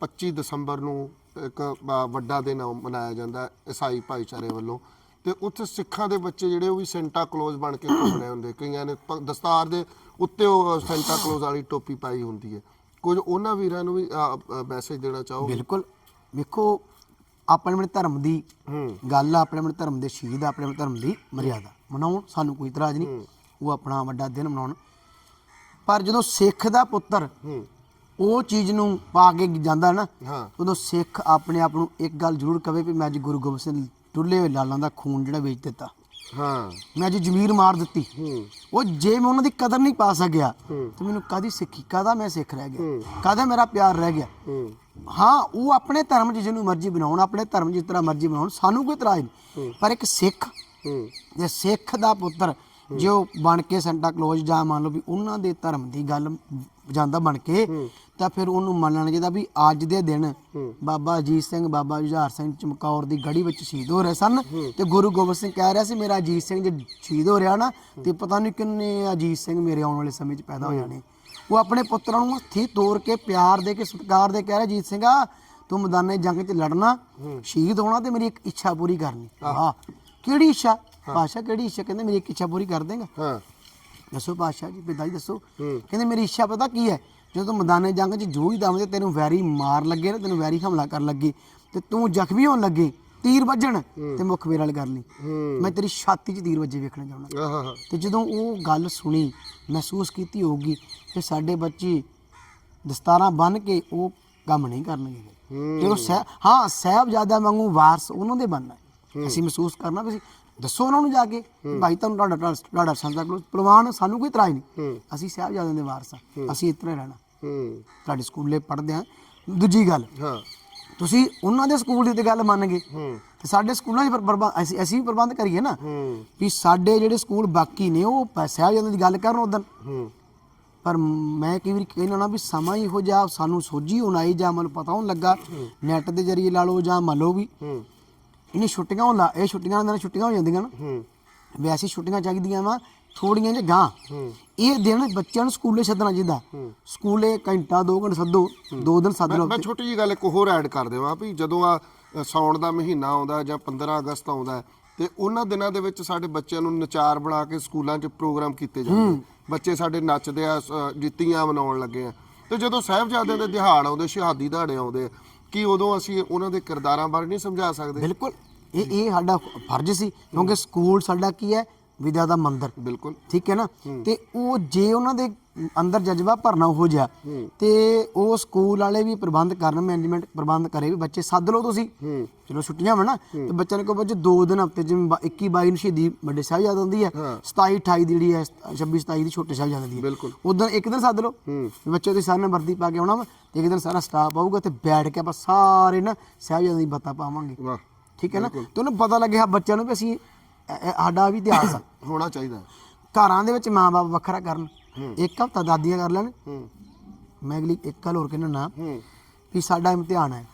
25 ਦਸੰਬਰ ਨੂੰ ਇੱਕ ਵੱਡਾ ਦਿਨ ਮਨਾਇਆ ਜਾਂਦਾ ਹੈ ਈਸਾਈ ਭਾਈਚਾਰੇ ਵੱਲੋਂ। ਤੇ ਉੱਥੇ ਸਿੱਖਾਂ ਦੇ ਬੱਚੇ ਜਿਹੜੇ ਉਹ ਵੀ ਸੈਂਟਾ ਕਲੋਜ਼ ਬਣ ਕੇ ਘੁੰਮਦੇ ਹੁੰਦੇ। ਕਈਆਂ ਨੇ ਪ- ਦਸਤਾਰ ਦੇ ਉੱਤੇ ਉਹ ਸੈਂਟਾ ਕਲੋਜ਼ ਵਾਲੀ ਟੋਪੀ ਪਾਈ ਹੁੰਦੀ ਹੈ। ਕੁਝ ਉਹਨਾਂ ਵੀਰਾਂ ਨੂੰ ਵੀ ਮੈਸੇਜ ਦੇਣਾ ਚਾਹੋ ਬਿਲਕੁਲ। ਵੇਖੋ ਆਪਣੇ ਆਪਣੇ ਧਰਮ ਦੀ ਹੂੰ। ਗੱਲ ਆ ਆਪਣੇ ਆਪਣੇ ਧਰਮ ਦੇ ਸ਼ਹੀਦ ਆ, ਆਪਣੇ ਆਪਣੇ ਧਰਮ ਦੀ ਮਰਿਆਦਾ। ਮਨਾਉਣ ਸਾਨੂੰ ਕੋਈ ਇਤਰਾਜ਼ ਨਹੀਂ। ਉਹ ਆਪਣਾ ਵੱਡਾ ਦਿਨ ਮਨਾਉਣ। ਪਰ ਜਦੋਂ ਸਿੱਖ ਦਾ ਪੁੱਤਰ ਹੂੰ। ਉਹ ਚੀਜ਼ ਨੂੰ ਪਾ ਕੇ ਜਾਂਦਾ ਨਾ ਹਾਂ। ਉਦੋਂ ਸਿੱਖ ਆਪਣੇ ਆਪ ਨੂੰ ਇੱਕ ਗੱਲ ਜ਼ਰੂਰ ਕਵੇ ਵੀ ਮੈਂ ਅੱਜ ਗੁਰੂ ਗੋਬਿੰਦ ਸਿੰਘ ਟੁੱਲੇ ਹੋਏ ਲਾਲਾਂ ਦਾ ਖੂਨ ਜਿਹੜਾ ਵੇਚ ਦਿੱਤਾ। ਹਾਂ। ਮੈਂ ਅੱਜ ਜ਼ਮੀਰ ਮਾਰ ਦਿੱਤੀ। ਉਹ ਜੇ ਮੈਂ ਉਹਨਾਂ ਦੀ ਕਦਰ ਨਹੀਂ ਪਾ ਸਕਿਆ। ਤੇ ਮੈਨੂੰ ਕਾਦੀ ਸਿੱਖੀ ਕਾਦਾ ਮੈਂ ਸਿੱਖ ਰਹਿ ਗਿਆ। ਕਾਦਾ ਮੇਰਾ ਪਿਆਰ ਰਹਿ ਗਿਆ? ਹੂੰ। ਉਹ ਆਪਣੇ ਧਰਮ 'ਚ ਜਿਹਨੂੰ ਮਰਜ਼ੀ ਬਣਾਉਣ ਆਪਣੇ ਧਰਮ ਜਿਸ ਤਰ੍ਹਾਂ ਮਰਜ਼ੀ ਬਣਾਉਣ ਸਾਨੂੰ ਕੋਈ ਇਤਰਾਜ਼ ਨਹੀਂ। ਪਰ ਇੱਕ ਸਿੱਖ ਜੇ ਸਿੱਖ ਦਾ ਪੁੱਤਰ ਜੋ ਬਣ ਕੇ ਸੈਂਟਾ ਕਲੋਜ਼ ਜਾਂ ਮੰਨ ਲਓ ਵੀ ਉਹਨਾਂ ਦੇ ਧਰਮ ਦੀ ਗੱਲ ਜਾਂਦਾ ਬਣ ਕੇ ਤਾਂ ਫਿਰ ਉਹਨੂੰ ਮੰਨਣਾ ਚਾਹੀਦਾ ਵੀ ਅੱਜ ਦੇ ਦਿਨ ਬਾਬਾ ਅਜੀਤ ਸਿੰਘ ਬਾਬਾ ਜੁਝਾਰ ਸਿੰਘ ਚਮਕੌਰ ਦੀ ਗੜੀ ਵਿੱਚ ਸ਼ਹੀਦ ਹੋ ਰਹੇ ਸਨ ਤੇ ਗੁਰੂ ਗੋਬਿੰਦ ਸਿੰਘ ਕਹਿ ਰਿਹਾ ਸੀ ਮੇਰਾ ਅਜੀਤ ਸਿੰਘ ਜੇ ਸ਼ਹੀਦ ਹੋ ਰਿਹਾ ਨਾ ਤੇ ਪਤਾ ਨਹੀਂ ਕਿੰਨੇ ਅਜੀਤ ਸਿੰਘ ਮੇਰੇ ਆਉਣ ਵਾਲੇ ਸਮੇਂ 'ਚ ਪੈਦਾ ਹੋ ਜਾਣੇ। ਉਹ ਆਪਣੇ ਪੁੱਤਰਾਂ ਨੂੰ ਹੱਥੀ ਤੋੜ ਕੇ ਪਿਆਰ ਦੇ ਕੇ ਸਤਿਕਾਰ ਦੇ ਕਹਿ ਰਿਹਾ ਅਜੀਤ ਸਿੰਘਾ ਤੂੰ ਮੈਦਾਨੇ ਜੰਗ 'ਚ ਲੜਨਾ ਸ਼ਹੀਦ ਹੋਣਾ ਤੇ ਮੇਰੀ ਇੱਕ ਇੱਛਾ ਪੂਰੀ ਕਰਨੀ। ਆਹ। ਕਿਹੜੀ ਇੱਛਾ? ਪਾਸ਼ਾ ਕਿਹੜੀ ਇੱਛਾ? ਕਹਿੰਦੇ ਮੇਰੀ ਇੱਕ ਇੱਛਾ ਪੂਰੀ ਕਰ ਦੇਗਾ। ਹਾਂ। ਦੱਸੋ ਪਾਸ਼ਾ ਜੀ ਪਿਤਾ ਜੀ ਦੱਸੋ। ਕਹਿੰਦੇ ਮੇਰੀ ਇੱਛਾ ਪਤਾ ਕੀ ਹੈ? ਜਦੋਂ ਤੂੰ ਮੈਦਾਨੇ ਜੰਗ 'ਚ ਜੂਝ ਦਮ ਤੇ ਤੈਨੂੰ ਵੈਰੀ ਮਾਰ ਲੱਗੇ ਨਾ ਤੈਨੂੰ ਵੈਰੀ ਹਮਲਾ ਕਰਨ ਲੱਗੇ। ਤੇ ਤੂੰ ਜ਼ਖਮੀ ਹੋਣ ਲੱਗੇ ਤੀਰ ਵੱਜਣ ਤੇ ਮੁੱਖ ਮੇਰੇ ਨਾਲ ਕਰ ਲਈ ਮੈਂ ਤੇਰੀ ਛਾਤੀ 'ਚ ਤੀਰ ਵੱਜੇ ਵੇਖਣਾ ਚਾਹੁੰਦਾ ਤੇ ਜਦੋਂ ਉਹ ਗੱਲ ਸੁਣੀ ਮਹਿਸੂਸ ਕੀਤੀ ਹੋਊਗੀ ਕਿ ਸਾਡੇ ਬੱਚੇ ਦਸਤਾਰਾਂ ਬੰਨ ਕੇ ਉਹ ਕੰਮ ਨਹੀਂ ਕਰਨਗੇ। ਤੇ ਉਹ ਹਾਂ ਸਾਹਿਬਜ਼ਾਦਾ ਵਾਂਗੂ ਵਾਰਸ ਉਹਨਾਂ ਦੇ ਬਣਨਾ। ਅਸੀਂ ਮਹਿਸੂਸ ਕਰਨਾ ਵੀ ਦੱਸੋ ਉਹਨਾਂ ਨੂੰ ਜਾ ਕੇ ਕਿ ਭਾਈ ਤੁਹਾਨੂੰ ਤੁਹਾਡਾ ਤੁਹਾਡਾ- ਤੁਹਾਡਾ ਸੰਤਾ ਕੋਲ ਪ੍ਰਵਾਨ ਸਾਨੂੰ ਕੋਈ ਇਤਰਾਜ਼ ਨਹੀਂ। ਹੂੰ। ਅਸੀਂ ਸਾਹਿਬਜ਼ਾਦਿਆਂ ਦੇ ਵਾਰਸ ਹਾਂ। ਅਸੀਂ ਇਤਨੇ ਰਹਿਣਾ। ਹੂੰ। ਤੁਹਾਡੇ ਸਕੂਲੇ ਪੜ੍ਹਦੇ ਹਾਂ। ਦੂਜੀ ਗੱਲ ਹਾਂ। ਤੁਸੀਂ ਉਹਨਾਂ ਦੇ ਸਕੂਲ ਦੀ ਤੇ ਗੱਲ ਮੰਨ ਗਏ ਹੂੰ। ਤੇ ਸਾਡੇ ਸਕੂਲਾਂ 'ਚ ਪਰ- ਪ੍ਰਬੰਧ ਅਸੀਂ ਅਸੀਂ ਵੀ ਪ੍ਰਬੰਧ ਕਰੀਏ ਨਾ। ਹੂੰ। ਵੀ ਸਾਡੇ ਜਿਹੜੇ ਸਕੂਲ ਬਾਕੀ ਨੇ ਉਹ ਪ- ਸਾਹਿਬਜ਼ਾਦਿਆਂ ਦੀ ਗੱਲ ਕਰਨ ਉਦੋਂ ਹੂੰ। ਪਰ ਮੈਂ ਕਈ ਵਾਰੀ ਕਹਿਣਾ ਨਾ ਵੀ ਸਮਾਂ ਹੀ ਇਹੋ ਜਿਹਾ ਸਾਨੂੰ ਸੋਝੀ ਹੁਣ ਆਈ ਜਾਂ ਮੈਨੂੰ ਪਤਾ ਹੋਣ ਲੱਗਾ। ਨੈਟ ਦੇ ਜ਼ਰੀਏ ਲਾ ਲਓ ਜਾਂ ਮੰਨ ਲਓ ਵੀ ਹੂੰ। ਇਹਨੇ ਛੁੱਟੀਆਂ ਹੁੰਦਾ ਇਹ ਛੁੱਟੀਆਂ ਨਾਲ ਛੁੱਟੀਆਂ ਹੋ ਜਾਂਦੀਆਂ ਨਾ। ਹੂੰ। ਵੈਸੇ ਛੁੱਟੀਆਂ ਚਾਹੀਦੀਆਂ ਵਾ ਥੋੜੀਆਂ ਜਿਹਾ ਗਾਂ ਹੂੰ। ਇਹ ਦਿਨ ਬੱਚਿਆਂ ਨੂੰ ਸਕੂਲੇ ਛੱਡਣਾ ਚਾਹੀਦਾ। ਸਕੂਲੇ ਘੰਟਾ ਦੋ ਘੰਟੇ ਸੱਦੋ ਦੋ ਦਿਨ ਸੱਦ ਲਓ। ਮੈਂ ਛੋਟੀ ਜੀ ਗੱਲ ਇੱਕ ਹੋਰ ਐਡ ਕਰ ਦੇਵਾਂ ਵੀ ਜਦੋਂ ਆ ਅ, ਸਾਉਣ ਦਾ ਮਹੀਨਾ ਆਉਂਦਾ ਜਾਂ 15 ਅਗਸਤ ਆਉਂਦਾ ਹੈ, ਤੇ ਉਹਨਾਂ ਦਿਨਾਂ ਦੇ ਵਿੱਚ ਸਾਡੇ ਬੱਚਿਆਂ ਨੂੰ ਨਚਾਰ ਬਣਾ ਕੇ ਸਕੂਲਾਂ 'ਚ ਪ੍ਰੋਗਰਾਮ ਕੀਤੇ ਜਾਂਦੇ ਬੱਚੇ ਸਾਡੇ ਨੱਚਦੇ ਆ ਸ- ਜਿੱਤੀਆਂ ਮਨਾਉਣ ਲੱਗੇ ਆ। ਤੇ ਜਦੋਂ ਸਾਹਿਬਜ਼ਾਦਿਆਂ ਦੇ ਦਿਹਾੜ ਆਉਂਦੇ ਸ਼ਹਾਦੀ ਦਿਹਾੜੇ ਆਉਂਦੇ ਆ, ਕੀ ਉਦੋਂ ਅਸੀਂ ਉਹਨਾਂ ਦੇ ਕਿਰਦਾਰਾਂ ਬਾਰੇ ਨਹੀਂ ਸਮਝਾ ਸਕਦੇ? ਬਿਲਕੁਲ। ਇਹ ਇਹ ਸਾਡਾ ਫਰਜ਼ ਸੀ ਕਿਉਂਕਿ ਸਕੂਲ ਸਾਡਾ ਕੀ ਹੈ? ਵਿਦਿਆ ਦਾ ਮੰਦਰ। ਬਿਲਕੁਲ। ਠੀਕ ਹੈ ਨਾ? ਤੇ ਉਹ ਜੇ ਉਹਨਾਂ ਦੇ ਅੰਦਰ ਜਜ਼ਬਾ ਭਰਨਾ ਹੋ। ਜਾ ਤੇ ਉਹ ਸਕੂਲ ਵਾਲੇ ਵੀ ਪ੍ਰਬੰਧ ਕਰਨ ਮੈਨੇਜਮੈਂਟ ਪ੍ਰਬੰਧ ਕਰੇ ਵੀ ਬੱਚੇ ਸੱਦ ਲਓ ਤੁਸੀਂ। ਹੂੰ। ਚਲੋ ਛੁੱਟੀਆਂ ਨਾ ਤੇ ਬੱਚਿਆਂ ਨੇ ਕਹੋ ਬੱਚੇ ਦੋ ਦਿਨ ਹਫ਼ਤੇ ਜਿਵੇਂ ਬਾ- 21 22 ਨੂੰ ਸ਼ਹੀਦੀ ਵੱਡੇ ਸਾਹਿਬ ਹੁੰਦੀ ਹੈ ਹਾਂ। 27 28 ਦੀ ਜਿਹੜੀ ਹੈ 26 27 ਦੀ ਛੋਟੇ ਸਾਹਿਬ ਦੀ ਹੈ ਬਿਲਕੁਲ। ਉਦੋਂ ਇੱਕ ਦਿਨ ਸੱਦ ਲਓ। ਹੂੰ। ਬੱਚੇ ਦੇ ਸਾਰਿਆਂ ਨੇ ਵਰਦੀ ਪਾ ਕੇ ਆਉਣਾ ਵਾ ਤੇ ਇੱਕ ਦਿਨ ਸਾਰਾ ਸਟਾਫ ਆਊਗਾ ਤੇ ਬੈਠ ਕੇ ਆਪਾਂ ਸਾਰੇ ਨਾ ਸਾਹਿਬਜ਼ਾਦਿਆਂ ਦੀ ਬੱਤਾ ਪਾਵਾਂਗੇ। ਠੀਕ ਹੈ ਨਾ? ਤੇ ਉਹਨੂੰ ਪਤਾ ਲੱਗਿਆ ਬੱਚਿਆਂ ਨੂੰ ਵੀ ਅਸੀਂ ਸਾਡਾ ਵੀ ਇਤਿਹਾਸ ਹੋਣਾ ਚਾਹੀਦਾ। ਹੈ। ਘਰਾਂ ਦੇ ਵਿੱਚ ਮਾਂ-ਬਾਪ ਵੱਖਰਾ ਕਰਨ। ਇੱਕ ਹਫਤਾ ਦਾਦੀਆਂ ਕਰ ਲੈਣ। ਮੈਂ ਅਗਲੀ ਇੱਕ ਗੱਲ ਹੋਰ ਕਹਿਣਾ ਨਾ ਵੀ ਸਾਡਾ ਇਮਤਿਹਾਨ ਹੈ।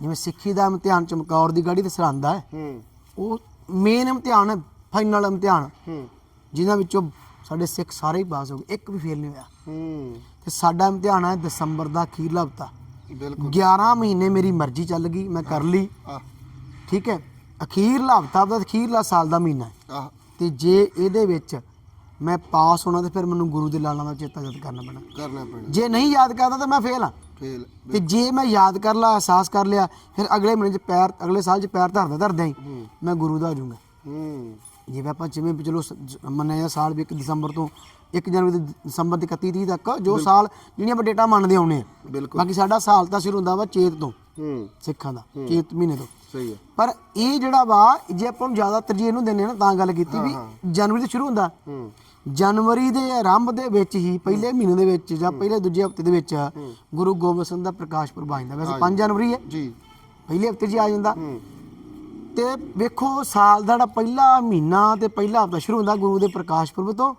ਜਿਵੇਂ ਸਿੱਖੀ ਦਾ ਇਮਤਿਹਾਨ ਚਮਕੌਰ ਦੀ ਗਾੜੀ ਤੇ ਸਰਹੰਦ ਹੈ। ਉਹ ਮੇਨ ਇਮਤਿਹਾਨ ਹੈ ਫਾਈਨਲ ਇਮਤਿਹਾਨ। ਜਿਨ੍ਹਾਂ ਵਿੱਚੋਂ ਸਾਡੇ ਸਿੱਖ ਸਾਰੇ ਹੀ ਪਾਸ ਹੋ ਗਏ ਇੱਕ ਵੀ ਫੇਲ ਨਹੀਂ ਹੋਇਆ। ਤੇ ਸਾਡਾ ਇਮਤਿਹਾਨ ਹੈ ਦਸੰਬਰ ਦਾ ਅਖੀਰਲਾ ਹਫਤਾ। ਬਿਲਕੁਲ। 11 ਮਹੀਨੇ ਮੇਰੀ ਮਰਜ਼ੀ ਚੱਲ ਗਈ ਮੈਂ ਕਰ ਲਈ। ਠੀਕ ਹੈ? ਅਖੀਰਲਾ ਹਫਤਾ ਦਾ ਅਖੀਰਲਾ ਸਾਲ ਦਾ ਮਹੀਨਾ ਹੈ। ਤੇ ਜੇ ਇਹਦੇ ਵਿੱਚ ਮੈਂ ਪਾਸ ਹੋਣਾ ਤੇ ਫਿਰ ਮੈਨੂੰ ਗੁਰੂ ਦੇ ਲਾਲਾਂ ਦਾ ਚੇਤਾ ਜਦ ਕਰਨਾ ਪੈਣਾ। ਕਰਨਾ ਪੈਣਾ। ਜੇ ਨਹੀਂ ਯਾਦ ਕਰਦਾ ਤਾਂ ਮੈਂ ਫੇਲ ਹਾਂ ਫੇਲ ਤੇ ਜੇ ਮੈਂ ਯਾਦ ਕਰ ਲਾ ਅਹਿਸਾਸ ਕਰ ਲਿਆ ਫਿਰ ਅਗਲੇ ਮਹੀਨੇ ਚ ਪੈਰ ਅਗਲੇ ਸਾਲ ਚ ਪੈਰ ਧਰਦਾ ਧਰਦਾ ਹੀ ਮੈਂ ਗੁਰੂ ਦਾ ਹੋ ਜਾਊਂਗਾ। ਹੂੰ। ਜਿਵੇਂ ਆਪਾਂ ਜਿਵੇਂ ਜ- ਮੰਨਿਆ ਸਾਲ ਵੀ 1 ਦਸੰਬਰ ਤੋਂ 1 ਜਨਵਰੀ ਤੋਂ ਦਸੰਬਰ ਦੀ 31 ਤੀਹ ਤੱਕ ਜੋ ਸਾਲ ਜਿਹੜੀਆਂ ਆਪਾਂ ਡੇਟਾ ਮੰਨਦੇ ਆਉਣੇ ਆ ਬਿਲਕੁਲ। ਬਾਕੀ ਸਾਡਾ ਸਾਲ ਤਾਂ ਸ਼ੁਰੂ ਹੁੰਦਾ ਵਾ ਚੇਤ ਤੋਂ ਹੂੰ। ਸਿੱਖਾਂ ਦਾ ਚੇਤ ਮਹੀਨੇ ਤੋਂ। ਸਹੀ ਹੈ ਪਰ ਇਹ ਜਿਹੜਾ ਵਾ ਜੇ ਆਪਾਂ ਨੂੰ ਜ਼ਿਆਦਾ ਤਰਜੀਹ ਇਹਨੂੰ ਆ ਨਾ ਤਾਂ ਗੱਲ ਕੀਤੀ ਵੀ ਜਨਵਰੀ ਤੋਂ ਸ਼ੁਰੂ ਹੁੰਦਾ। ਹੂੰ। ਜਨਵਰੀ ਦੇ ਆਰੰਭ ਦੇ ਵਿੱਚ ਹੀ ਪਹਿਲੇ ਮਹੀਨੇ ਦੇ ਵਿੱਚ ਜਾਂ ਪਹਿਲੇ ਦੂਜੇ ਹਫ਼ਤੇ ਦੇ ਵਿੱਚ ਗੁਰੂ ਗੋਬਿੰਦ ਸਿੰਘ ਦਾ ਪ੍ਰਕਾਸ਼ ਪੁਰਬ ਆ ਜਾਂਦਾ। ਵੈਸੇ 5 ਜਨਵਰੀ ਹੈ। ਜੀ। ਪਹਿਲੇ ਹਫ਼ਤੇ 'ਚ ਆ ਜਾਂਦਾ। ਤੇ ਵੇਖੋ ਸਾਲ ਦਾ ਜਿਹੜਾ ਪਹਿਲਾ ਮਹੀਨਾ ਤੇ ਪਹਿਲਾ ਹਫਤਾ ਸ਼ੁਰੂ ਹੁੰਦਾ ਗੁਰੂ ਦੇ ਪ੍ਰਕਾਸ਼ ਪੁਰਬ ਤੋਂ।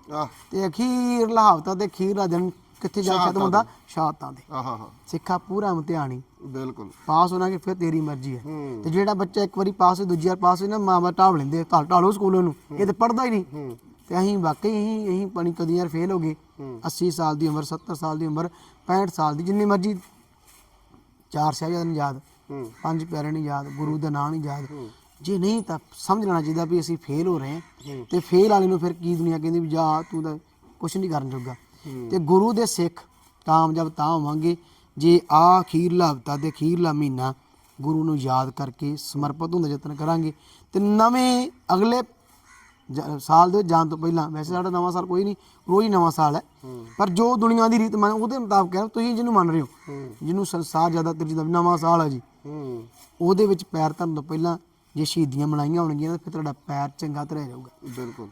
ਤੇ ਅਖੀਰਲਾ ਹਫਤਾ ਤੇ ਅਖੀਰਲਾ ਦਿਨ ਕਿੱਥੇ ਜਾ ਕੇ ਖਤਮ ਹੁੰਦਾ? ਸ਼ਹਾਦਤਾਂ ਦੇ ਆਹਾ ਹਾਂ ਸਿੱਖਾ ਪੂਰਾ ਹੀ ਬਿਲਕੁਲ। ਪਾਸ ਹੋਣਾ ਕਿ ਫਿਰ ਤੇਰੀ ਮਰਜ਼ੀ ਹੈ। ਤੇ ਜਿਹੜਾ ਬੱਚਾ ਇੱਕ ਵਾਰੀ ਪਾਸ ਹੋ ਦੂਜੀ ਵਾਰ ਪਾਸ ਹੋ ਨਾ ਮਾਂ ਬਾਪ ਢਾਲ ਲੈਂਦੇ ਢਾਲ ਢਾਲੋ ਸਕੂਲ ਨੂੰ। ਇਹ ਤੇ ਪੜਦਾ ਹੀ ਨਹੀਂ। ਤੇ ਅਸੀਂ ਵਾਕਈ ਅਸੀਂ ਅਸੀਂ ਪਾਣੀ ਕਦੀ ਯਾਰ ਫੇਲ ਹੋ ਗਏ। ਹੂੰ। 80 ਸਾਲ ਦੀ ਉਮਰ 70 ਸਾਲ ਦੀ ਉਮਰ 65 ਸਾਲ ਦੀ ਜਿੰਨੀ ਮਰਜ਼ੀ ਚਾਰ ਸਾਹਿਬਜ਼ਾਦੇ ਨਹੀਂ ਯਾਦ ਹੂੰ। ਪੰਜ ਪਿਆਰੇ ਨਹੀਂ ਯਾਦ ਗੁਰੂ ਦਾ ਨਾਂ ਨਹੀਂ ਯਾਦ। ਜੇ ਨਹੀਂ ਤਾਂ ਸਮਝ ਲੈਣਾ ਚਾਹੀਦਾ ਵੀ ਅਸੀਂ ਫੇਲ ਹੋ ਰਹੇ ਹਾਂ। ਤੇ ਫੇਲ ਵਾਲੇ ਨੂੰ ਫਿਰ ਕੀ ਦੁਨੀਆ ਕਹਿੰਦੀ ਵੀ ਜਾ ਤੂੰ ਤਾਂ ਕੁਝ ਨਹੀਂ ਕਰਨ ਜੋਗਾ। ਤੇ ਗੁਰੂ ਦੇ ਸਿੱਖ ਕਾਮਯਾਬ ਤਾਂ ਹੋਵਾਂਗੇ ਜੇ ਆ ਅਖੀਰਲਾ ਹਫਤਾ ਤੇ ਅਖੀਰਲਾ ਮਹੀਨਾ ਗੁਰੂ ਨੂੰ ਯਾਦ ਕਰਕੇ ਸਮਰਪਿਤ ਹੋਣ ਦਾ ਯਤਨ ਕਰਾਂਗੇ ਤੇ ਨਵੇਂ ਅਗਲੇ ਜ- ਸਾਲ ਦੇ ਜਾਣ ਤੋਂ ਪਹਿਲਾਂ। ਵੈਸੇ ਸਾਡਾ ਨਵਾਂ ਸਾਲ ਕੋਈ ਨਹੀਂ ਰੋਜ਼ ਹੀ ਨਵਾਂ ਸਾਲ ਹੈ। ਪਰ ਜੋ ਦੁਨੀਆ ਦੀ ਰੀਤ ਮੰਨ ਉਹਦੇ ਮੁਤਾਬਕ ਹੈ ਤੁਸੀਂ ਜਿਹਨੂੰ ਮੰਨ ਰਹੇ ਹੋ ਜਿਹਨੂੰ ਸੰਸਾਰ ਜ਼ਿਆਦਾਤਰ ਜਿਹਦਾ ਵੀ ਨਵਾਂ ਸਾਲ ਹੈ ਜੀ। ਹੂੰ। ਉਹਦੇ ਵਿੱਚ ਪੈਰ ਧਰਨ ਤੋਂ ਪਹਿਲਾਂ ਜੇ ਸ਼ਹੀਦੀਆਂ ਮਨਾਈਆਂ ਹੋਣਗੀਆਂ ਤਾਂ ਫਿਰ ਤੁਹਾਡਾ ਪੈਰ ਚੰਗਾ ਧਰਿਆ ਜਾਊਗਾ। ਬਿਲਕੁਲ।